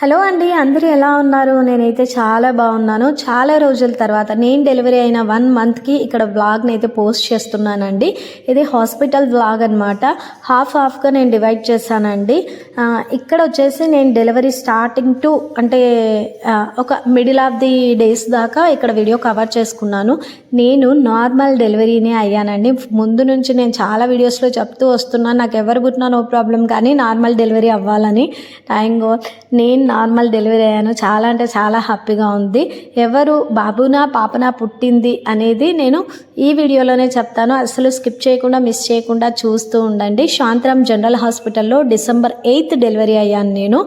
Hello అండి అందరూ ఎలా ఉన్నారు? నేనైతే చాలా బాగున్నాను. చాలా రోజుల తర్వాత నేను డెలివరీ అయిన వన్ మంత్కి ఇక్కడ వ్లాగ్ని అయితే పోస్ట్ చేస్తున్నానండి. ఇది హాస్పిటల్ వ్లాగ్ అనమాట హాఫ్ హాఫ్గా నేను డివైడ్ చేశానండి. ఇక్కడ వచ్చేసి నేను డెలివరీ స్టార్టింగ్ టు అంటే ఒక మిడిల్ ఆఫ్ ది డేస్ దాకా ఇక్కడ వీడియో కవర్ చేసుకున్నాను. నేను నార్మల్ డెలివరీనే అయ్యానండి. ముందు నుంచి నేను చాలా వీడియోస్లో చెప్తూ వస్తున్నాను. నాకు ఎవరు పుట్టినా నో ప్రాబ్లం కానీ నార్మల్ డెలివరీ అవ్వాలని. థ్యాంక్ నేను నార్మల్ డెలివరీ అయ్యాను. చాలా అంటే చాలా హ్యాపీగా ఉంది. ఎవరు బాబునా పాపనా పుట్టింది అనేది నేను ఈ వీడియోలోనే చెప్తాను. అసలు స్కిప్ చేయకుండా మిస్ చేయకుండా చూస్తూ ఉండండి. శాంతరామ్ జనరల్ హాస్పిటల్లో డిసెంబర్ ఎయిత్ డెలివరీ అయ్యాను నేను.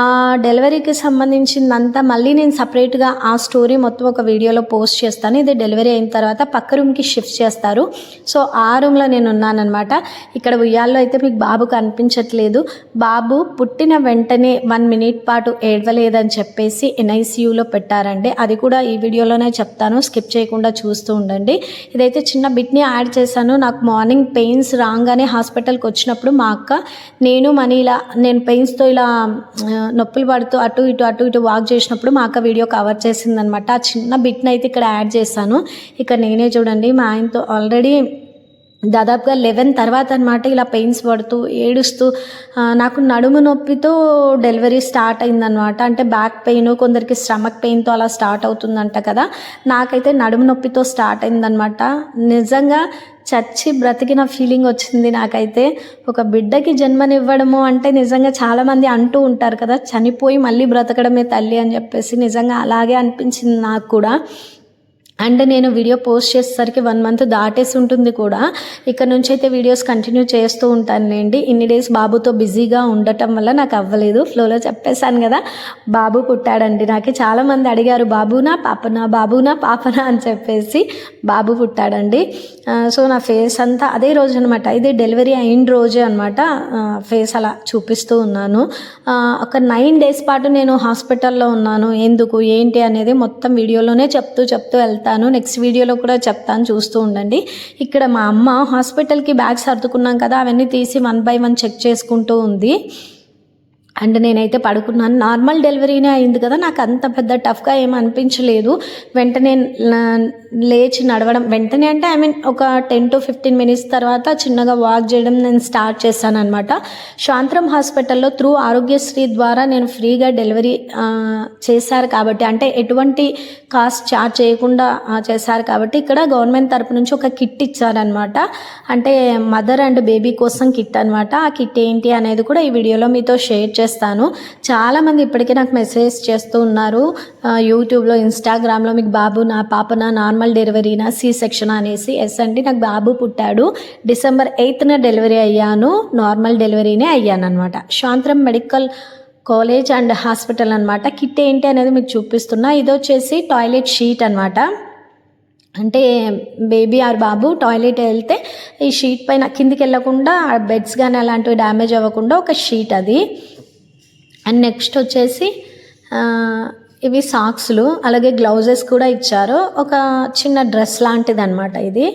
ఆ డెలివరీకి సంబంధించిందంతా మళ్ళీ నేను సపరేట్గా ఆ స్టోరీ మొత్తం ఒక వీడియోలో పోస్ట్ చేస్తాను. ఇది డెలివరీ అయిన తర్వాత పక్క రూమ్కి షిఫ్ట్ చేస్తారు. సో ఆ రూమ్లో నేను ఉన్నానన్నమాట ఇక్కడ ఉయ్యాల్లో అయితే మీకు బాబు కనిపించట్లేదు. బాబు పుట్టిన వెంటనే వన్ మినిట్ పాటు ఏడవలేదని చెప్పేసి ఎన్ఐసియూలో పెట్టారండి. అది కూడా ఈ వీడియోలోనే చెప్తాను. స్కిప్ చేయకుండా చూస్తూ ఉండండి. ఇదైతే చిన్న బిట్ని యాడ్ చేశాను. నాకు మార్నింగ్ పెయిన్స్ రాగానే హాస్పిటల్కి వచ్చినప్పుడు మా అక్క నేను మనీ ఇలా నేను పెయిన్స్తో ఇలా నొప్పులు పడుతూ అటు ఇటు అటు ఇటు వాక్ చేసినప్పుడు మా అక్క వీడియో కవర్ చేసిందనమాట. ఆ చిన్న బిట్ని అయితే ఇక్కడ యాడ్ చేశాను. ఇక నేనే చూడండి. మా ఆయనతో ఆల్రెడీ దాదాపుగా లెవెన్ తర్వాత అనమాట ఇలా పెయిన్స్ పడుతూ ఏడుస్తూ నాకు నడుము నొప్పితో డెలివరీ స్టార్ట్ అయిందనమాట అంటే బ్యాక్ పెయిన్ కొందరికి స్టమక్ పెయిన్తో అలా స్టార్ట్ అవుతుందంట కదా. నాకైతే నడుము నొప్పితో స్టార్ట్ అయిందనమాట నిజంగా చచ్చి బ్రతికిన ఫీలింగ్ వచ్చింది నాకైతే. ఒక బిడ్డకి జన్మనివ్వడము అంటే నిజంగా చాలామంది అంటూ ఉంటారు కదా చనిపోయి మళ్ళీ బ్రతకడమే తల్లి అని చెప్పేసి. నిజంగా అలాగే అనిపించింది నాకు కూడా. అండ్ నేను వీడియో పోస్ట్ చేసేసరికి వన్ మంత్ దాటేసి ఉంటుంది కూడా. ఇక్కడ నుంచి అయితే వీడియోస్ కంటిన్యూ చేస్తూ ఉంటానులేండి. ఇన్ని డేస్ బాబుతో బిజీగా ఉండటం వల్ల నాకు అవ్వలేదు. ఫ్లోలో చెప్పేశాను కదా బాబు పుట్టాడండి. నాకు చాలామంది అడిగారు బాబునా పాపనా బాబునా పాపనా? అని చెప్పేసి బాబు పుట్టాడండి. సో నా ఫేస్ అంతా అదే రోజు అనమాట ఇది డెలివరీ అయిన రోజే అనమాట ఫేస్ అలా చూపిస్తూ ఉన్నాను. ఒక నైన్ డేస్ పాటు నేను హాస్పిటల్లో ఉన్నాను. ఎందుకు ఏంటి అనేది మొత్తం వీడియోలోనే చెప్తూ చెప్తూ వెళ్తాను. నెక్స్ట్ వీడియోలో కూడా చెప్తాను. చూస్తూ ఉండండి. ఇక్కడ మా అమ్మ హాస్పిటల్కి బ్యాగ్స్ సర్దుకున్నాం కదా అవన్నీ తీసి వన్ బై వన్ చెక్ చేసుకుంటూ ఉంది. అండ్ నేనైతే పడుకున్నాను. నార్మల్ డెలివరీనే అయింది కదా నాకు అంత పెద్ద టఫ్గా ఏం అనిపించలేదు. వెంటనే లేచి నడవడం వెంటనే అంటే ఐ మీన్ ఒక టెన్ టు ఫిఫ్టీన్ మినిట్స్ తర్వాత చిన్నగా వాక్ చేయడం నేను స్టార్ట్ చేశాను అనమాట శాంతరం హాస్పిటల్లో త్రూ ఆరోగ్యశ్రీ ద్వారా నేను ఫ్రీగా డెలివరీ చేశారు కాబట్టి అంటే ఎటువంటి కాస్ట్ చార్జ్ చేయకుండా చేశారు కాబట్టి ఇక్కడ గవర్నమెంట్ తరపు నుంచి ఒక కిట్ ఇచ్చారనమాట అంటే మదర్ అండ్ బేబీ కోసం కిట్ అనమాట ఆ కిట్ ఏంటి అనేది కూడా ఈ వీడియోలో మీతో షేర్ చేస్తాను. చాలామంది ఇప్పటికే నాకు మెసేజ్ చేస్తూ ఉన్నారు. యూట్యూబ్లో ఇన్స్టాగ్రామ్లో మీకు బాబు నా పాపన నార్మల్ డెలివరీనా సి సెక్షన్ అనేసి. ఎస్ అండి నాకు బాబు పుట్టాడు. డిసెంబర్ ఎయిత్న డెలివరీ అయ్యాను. నార్మల్ డెలివరీనే అయ్యాను అనమాట Shantaram medical college and hospital అనమాట కిట్ ఏంటి అనేది మీకు చూపిస్తున్నా. ఇది వచ్చేసి టాయిలెట్ షీట్ అనమాట అంటే బేబీ ఆర్ బాబు టాయిలెట్ వెళ్తే ఈ షీట్ పైన కిందికి వెళ్ళకుండా బెడ్స్ కానీ అలాంటివి డ్యామేజ్ అవ్వకుండా ఒక షీట్ అది. అండ్ నెక్స్ట్ వచ్చేసి ఇవి సాక్స్లు అలాగే గ్లౌజెస్ కూడా ఇచ్చారు. ఒక చిన్న డ్రెస్ లాంటిది అనమాట ఇది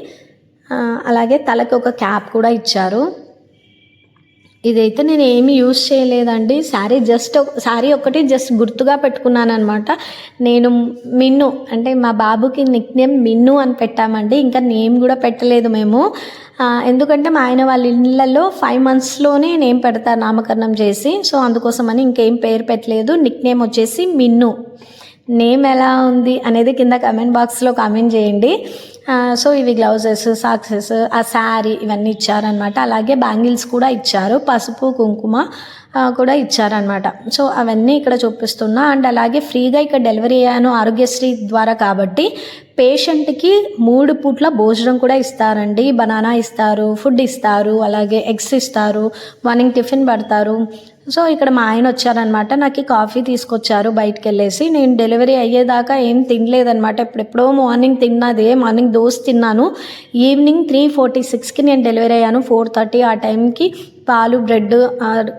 అలాగే తలకు ఒక క్యాప్ కూడా ఇచ్చారు. ఇదైతే నేను ఏమి యూజ్ చేయలేదండి. శారీ జస్ట్ శారీ ఒకటి జస్ట్ గుర్తుగా పెట్టుకున్నాను అనమాట నేను మిన్ను అంటే మా బాబుకి నిక్ నేమ్ మిన్ను అని పెట్టామండి. ఇంకా నేమ్ కూడా పెట్టలేదు మేము. ఎందుకంటే మా ఆయన వాళ్ళ ఇళ్ళల్లో ఫైవ్ మంత్స్లోనే నేమ్ పెడతారు నామకరణం చేసి. సో అందుకోసమని ఇంకేం పేరు పెట్టలేదు. నిక్ నేమ్ వచ్చేసి మిన్ను. నేమ్ ఎలా ఉంది అనేది కింద కమెంట్ బాక్స్లో కామెంట్ చేయండి. సో ఇవి గ్లౌజెస్ సాక్సెస్ ఆ శారీ ఇవన్నీ ఇచ్చారనమాట అలాగే బ్యాంగిల్స్ కూడా ఇచ్చారు పసుపు కుంకుమ కూడా ఇచ్చారనమాట సో అవన్నీ ఇక్కడ చూపిస్తున్నా. అండ్ అలాగే ఫ్రీగా ఇక్కడ డెలివరీ అయ్యాను ఆరోగ్యశ్రీ ద్వారా కాబట్టి పేషెంట్కి మూడు పూట్ల భోజనం కూడా ఇస్తారండి. బనానా ఇస్తారు ఫుడ్ ఇస్తారు అలాగే ఎగ్స్ ఇస్తారు మార్నింగ్ టిఫిన్ పెడతారు. సో ఇక్కడ మా ఆయన వచ్చారనమాట నాకు కాఫీ తీసుకొచ్చారు బయటకు వెళ్ళేసి నేను డెలివరీ అయ్యేదాకా ఏం తినలేదనమాట ఎప్పుడెప్పుడో మార్నింగ్ తిన్నదే మార్నింగ్ దోశ తిన్నాను. ఈవినింగ్ త్రీ ఫార్టీ సిక్స్కి నేను డెలివరీ అయ్యాను. ఫోర్ థర్టీ ఆ టైంకి పాలు బ్రెడ్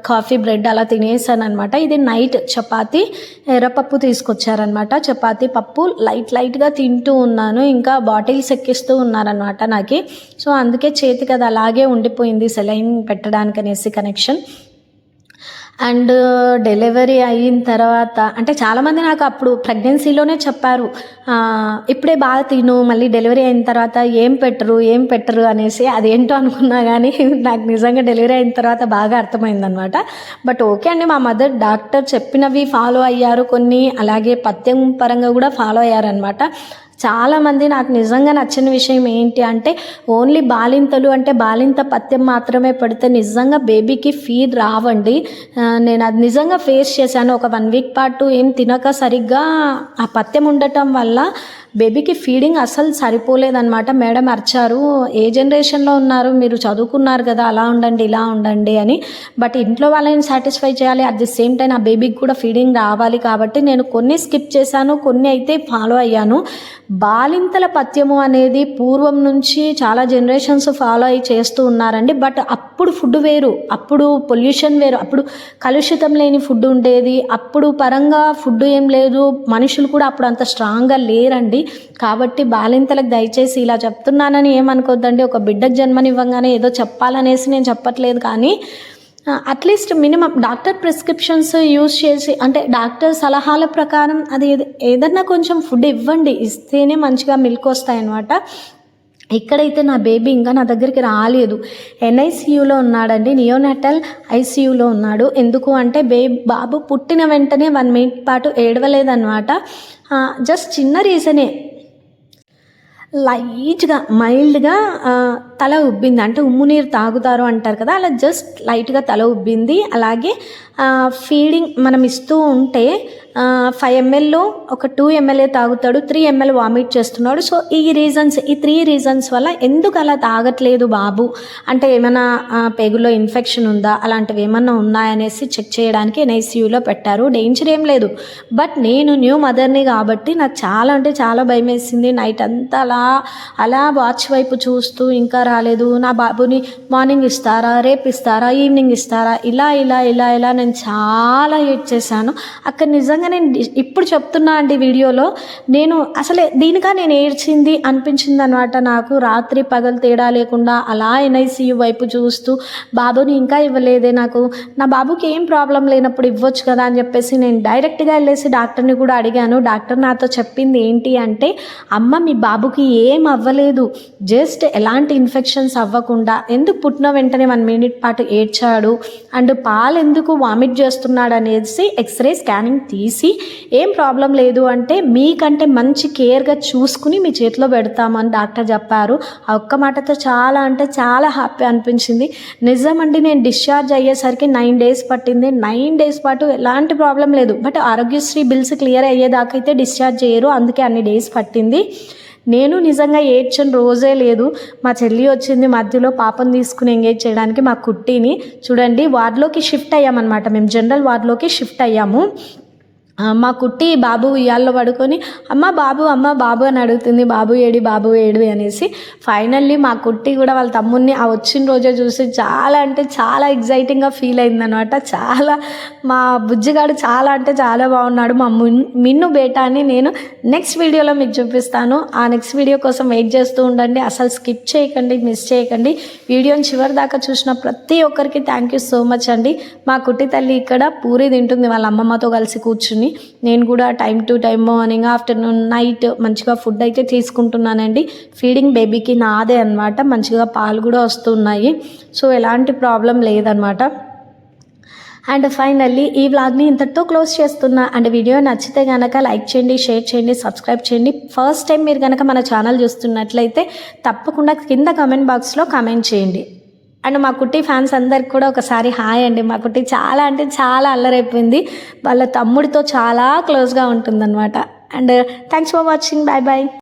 కాఫీ బ్రెడ్ అలా తినేసాను అనమాట ఇది నైట్ చపాతి ఎర్రపప్పు తీసుకొచ్చారనమాట చపాతి పప్పు లైట్ లైట్గా తింటూ ఉన్నాను ఇంకా బాటిల్స్ ఎక్కిస్తూ ఉన్నారనమాట నాకు. సో అందుకే చేతికి అది అలాగే ఉండిపోయింది సెలైన్ పెట్టడానికి అనేసి కనెక్షన్. అండ్ డెలివరీ అయిన తర్వాత అంటే చాలామంది నాకు అప్పుడు ప్రెగ్నెన్సీలోనే చెప్పారు ఇప్పుడే బాగా తిను మళ్ళీ డెలివరీ అయిన తర్వాత ఏం పెట్టరు ఏం పెట్టరు అనేసి అదేంటో అనుకున్నా కానీ నాకు నిజంగా డెలివరీ అయిన తర్వాత బాగా అర్థమైందనమాట బట్ ఓకే అండి మా మదర్ డాక్టర్ చెప్పినవి ఫాలో అయ్యారు కొన్ని అలాగే పథ్యం పరంగా కూడా ఫాలో అయ్యారనమాట చాలామంది నాకు నిజంగా నచ్చిన విషయం ఏంటి అంటే ఓన్లీ బాలింతలు అంటే బాలింత పథ్యం మాత్రమే పడితే నిజంగా బేబీకి ఫీడ్ రావండి. నేను అది నిజంగా ఫేస్ చేశాను. ఒక వన్ వీక్ పాటు ఏం తినక సరిగ్గా ఆ పథ్యం ఉండటం వల్ల బేబీకి ఫీడింగ్ అసలు సరిపోలేదన్నమాట. మేడం అరిచారు ఏ జనరేషన్లో ఉన్నారు? మీరు చదువుకున్నారు కదా అలా ఉండండి ఇలా ఉండండి అని. బట్ ఇంట్లో వాళ్ళని సాటిస్ఫై చేయాలి. అట్ ది సేమ్ టైం ఆ బేబీకి కూడా ఫీడింగ్ రావాలి కాబట్టి నేను కొన్ని స్కిప్ చేశాను కొన్ని అయితే ఫాలో అయ్యాను. బాలింతల పథ్యము అనేది పూర్వం నుంచి చాలా జనరేషన్స్ ఫాలో అయ్యి చేస్తూ ఉన్నారండి. బట్ అప్పుడు ఫుడ్ వేరు అప్పుడు పొల్యూషన్ వేరు అప్పుడు కలుషితం లేని ఫుడ్ ఉండేది అప్పుడు పరంగా ఫుడ్ ఏం లేదు. మనుషులు కూడా అప్పుడు అంత స్ట్రాంగ్గా లేరండి. కాబట్టి బాలింతలకు దయచేసి ఇలా చెప్తున్నానని ఏమనుకోద్దండి. ఒక బిడ్డకు జన్మనివ్వగానే ఏదో చెప్పాలనేసి నేను చెప్పట్లేదు కానీ at least minimum doctor prescriptions use చేసి అంటే డాక్టర్ సలహాల ప్రకారం అది ఏదన్నా కొంచెం ఫుడ్ ఇవ్వండి. ఇస్తేనే మంచిగా మిల్క్ వస్తాయన్నమాట. ఇక్కడైతే నా బేబీ ఇంకా నా దగ్గరికి రాలేదు ఎన్ఐసియూలో ఉన్నాడండి నియోనాటల్ ఐసీయూలో ఉన్నాడు. ఎందుకు అంటే బే బాబు పుట్టిన వెంటనే వన్ మినిట్ పాటు ఏడవలేదన్నమాట. జస్ట్ చిన్న రీజనే లైట్గా మైల్డ్గా తల ఉబ్బింది. అంటే ఉమ్ము నీరు తాగుతారు అంటారు కదా అలా జస్ట్ లైట్గా తల ఉబ్బింది. అలాగే ఫీడింగ్ మనం ఇస్తూ ఉంటే ఫైవ్ ఎంఎల్లో ఒక టూ ఎంఎల్ఏ తాగుతాడు త్రీ ఎంఎల్ వామిట్ చేస్తున్నాడు. సో ఈ రీజన్స్ ఈ త్రీ రీజన్స్ వల్ల ఎందుకు అలా తాగట్లేదు బాబు? అంటే ఏమైనా పేగులో ఇన్ఫెక్షన్ ఉందా? అలాంటివి ఏమన్నా ఉన్నాయనేసి చెక్ చేయడానికి ఎన్ఐసీయూలో పెట్టారు. డేంజర్ ఏం లేదు. బట్ నేను న్యూ మదర్ని కాబట్టి నాకు చాలా అంటే చాలా భయం వేసింది. నైట్ అంతా అలా అలా వాచ్ వైపు చూస్తూ ఇంకా రాలేదు. నా బాబుని మార్నింగ్ ఇస్తారా రేపు ఇస్తారా ఈవినింగ్ ఇస్తారా? ఇలా ఇలా ఇలా ఇలా నేను చాలా ఏడ్ చేశాను. అక్కడ నిజంగా నేను ఇప్పుడు చెప్తున్నా అండి వీడియోలో నేను అసలే దీనిగా నేను ఏడ్చింది అనిపించింది అనమాట నాకు. రాత్రి పగలు తేడా లేకుండా అలా ఎన్ఐసియు వైపు చూస్తూ బాబుని ఇంకా ఇవ్వలేదే నాకు. నా బాబుకి ఏం ప్రాబ్లం లేనప్పుడు ఇవ్వచ్చు కదా అని చెప్పేసి నేను డైరెక్ట్గా వెళ్ళేసి డాక్టర్ని కూడా అడిగాను. డాక్టర్ నాతో చెప్పింది ఏంటి అంటే అమ్మ మీ బాబుకి ఏం అవ్వలేదు. జస్ట్ ఎలాంటి ఇన్ఫెక్షన్స్ అవ్వకుండా ఎందుకు పుట్టిన వెంటనే వన్ మినిట్ పాటు ఏడ్చాడు? అండ్ పాలు ఎందుకు వామిట్ చేస్తున్నాడు అనేసి ఎక్స్రే స్కానింగ్ తీసి ఏం ప్రాబ్లం లేదు అంటే మీకంటే మంచి కేర్గా చూసుకుని మీ చేతిలో పెడతామని డాక్టర్ చెప్పారు. ఆ ఒక్క మాటతో చాలా అంటే చాలా హ్యాపీ అనిపించింది. నిజమండి నేను డిశ్చార్జ్ అయ్యేసరికి నైన్ డేస్ పట్టింది. నైన్ డేస్ పాటు ఎలాంటి ప్రాబ్లం లేదు. బట్ ఆరోగ్యశ్రీ బిల్స్ క్లియర్ అయ్యేదాకా అయితే డిశ్చార్జ్ చేయరు. అందుకే అన్ని డేస్ పట్టింది. నేను నిజంగా ఏడ్చని రోజే లేదు. మా చెల్లి వచ్చింది మధ్యలో పాపం తీసుకుని ఎంగేజ్ చేయడానికి మా కుట్టిని. చూడండి వార్డులోకి షిఫ్ట్ అయ్యామన్నమాట. మేము జనరల్ వార్డులోకి షిఫ్ట్ అయ్యాము. మా కుట్టి బాబు ఉయ్యాల్లో పడుకొని అమ్మ బాబు అమ్మ బాబు అని అడుగుతుంది. బాబు ఏడి బాబు ఏడి అనేసి. ఫైనల్లీ మా కుట్టి కూడా వాళ్ళ తమ్ముడిని ఆ వచ్చిన రోజే చూసి చాలా అంటే చాలా ఎగ్జైటింగ్గా ఫీల్ అయిందనమాట చాలా మా బుజ్జిగాడు చాలా అంటే చాలా బాగున్నాడు. మా మున్ మిన్ను బేటాని నేను నెక్స్ట్ వీడియోలో మీకు చూపిస్తాను. ఆ నెక్స్ట్ వీడియో కోసం వెయిట్ చేస్తూ ఉండండి. అసలు స్కిప్ చేయకండి మిస్ చేయకండి. వీడియోని చివరి దాకా చూసిన ప్రతి ఒక్కరికి థ్యాంక్ యూ సో మచ్ అండి. మా కుట్టి తల్లి ఇక్కడ పూరి తింటుంది. వాళ్ళ అమ్మమ్మతో కలిసి కూర్చుని. నేను కూడా time to time morning afternoon night మంచిగా ఫుడ్ అయితే తీసుకుంటున్నానండి. ఫీడింగ్ బేబీకి నాదే అనమాట మంచిగా పాలు కూడా వస్తున్నాయి. సో ఎలాంటి ప్రాబ్లం లేదనమాట అండ్ ఫైనల్లీ ఈ వ్లాగ్ని ఇంతటితో క్లోజ్ చేస్తున్నా. అండ్ వీడియో నచ్చితే కనుక లైక్ చేయండి షేర్ చేయండి సబ్స్క్రైబ్ చేయండి. ఫస్ట్ టైం మీరు కనుక మన ఛానల్ చూస్తున్నట్లయితే తప్పకుండా కింద కమెంట్ బాక్స్లో కామెంట్ చేయండి. అండ్ మా కుట్టి ఫ్యాన్స్ అందరికి కూడా ఒకసారి హాయ్ అండి. మా కుట్టి చాలా అంటే చాలా అల్లరైపోయింది. వాళ్ళ తమ్ముడితో చాలా క్లోజ్గా ఉంటుందన్నమాట. And thanks for watching. Bye bye